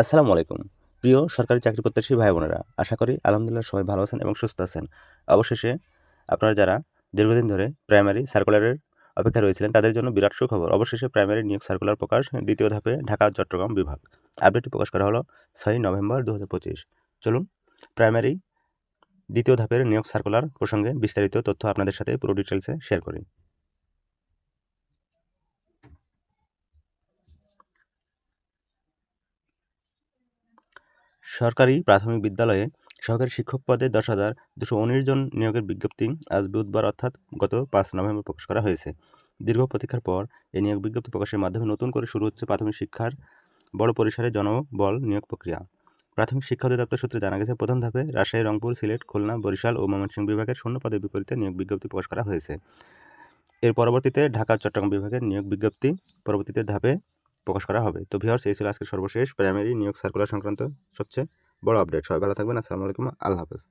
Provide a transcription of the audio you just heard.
আসসালামু আলাইকুম। প্রিয় সরকারি চাকরি প্রত্যাশী ভাই বোনেরা, আশা করি আলহামদুলিল্লাহ সবাই ভালো আছেন এবং সুস্থ আছেন। অবশেষে আপনারা যারা দীর্ঘদিন ধরে প্রাইমারি সার্কুলারের অপেক্ষা রয়েছিলেন, তাদের জন্য বিরাট সুখবর। অবশেষে প্রাইমারি নিয়োগ সার্কুলার প্রকাশ দ্বিতীয় ধাপে ঢাকা, চট্টগ্রাম বিভাগ। আপডেটটি প্রকাশ করা হলো ছয়ই নভেম্বর দু হাজার পঁচিশ। চলুন প্রাইমারি দ্বিতীয় ধাপের নিয়োগ সার্কুলার প্রসঙ্গে বিস্তারিত তথ্য আপনাদের সাথে পুরো ডিটেলসে শেয়ার করি। সরকারি প্রাথমিক বিদ্যালয়ে সহকারী শিক্ষক পদে দশ হাজার দুশো উনিশ জন নিয়োগের বিজ্ঞপ্তি আজ বুধবার অর্থাৎ গত পাঁচ নভেম্বর প্রকাশ করা হয়েছে। দীর্ঘ প্রতীক্ষার পর এই নিয়োগ বিজ্ঞপ্তি প্রকাশের মাধ্যমে নতুন করে শুরু হচ্ছে প্রাথমিক শিক্ষার বড় পরিসরে জনবল নিয়োগ প্রক্রিয়া। প্রাথমিক শিক্ষা অধিদপ্তর সূত্রে জানা গেছে প্রথম ধাপে রাজশাহী, রংপুর, সিলেট, খুলনা, বরিশাল ও ময়মনসিংহ বিভাগের শূন্য পদের বিপরীতে নিয়োগ বিজ্ঞপ্তি প্রকাশ করা হয়েছে। এর পরবর্তীতে ঢাকা চট্টগ্রাম বিভাগের নিয়োগ বিজ্ঞপ্তি পরবর্তীতে ধাপে প্রকাশ করা হবে। তো ভিওর্স এই ছিল আজকের সর্বশেষ প্রাইমারি নিয়োগ সার্কুলার সংক্রান্ত সবচেয়ে বড় আপডেট সবাই ভালো থাকবেন। আসসালামু আলাইকুম। আল্লাহ হাফেজ।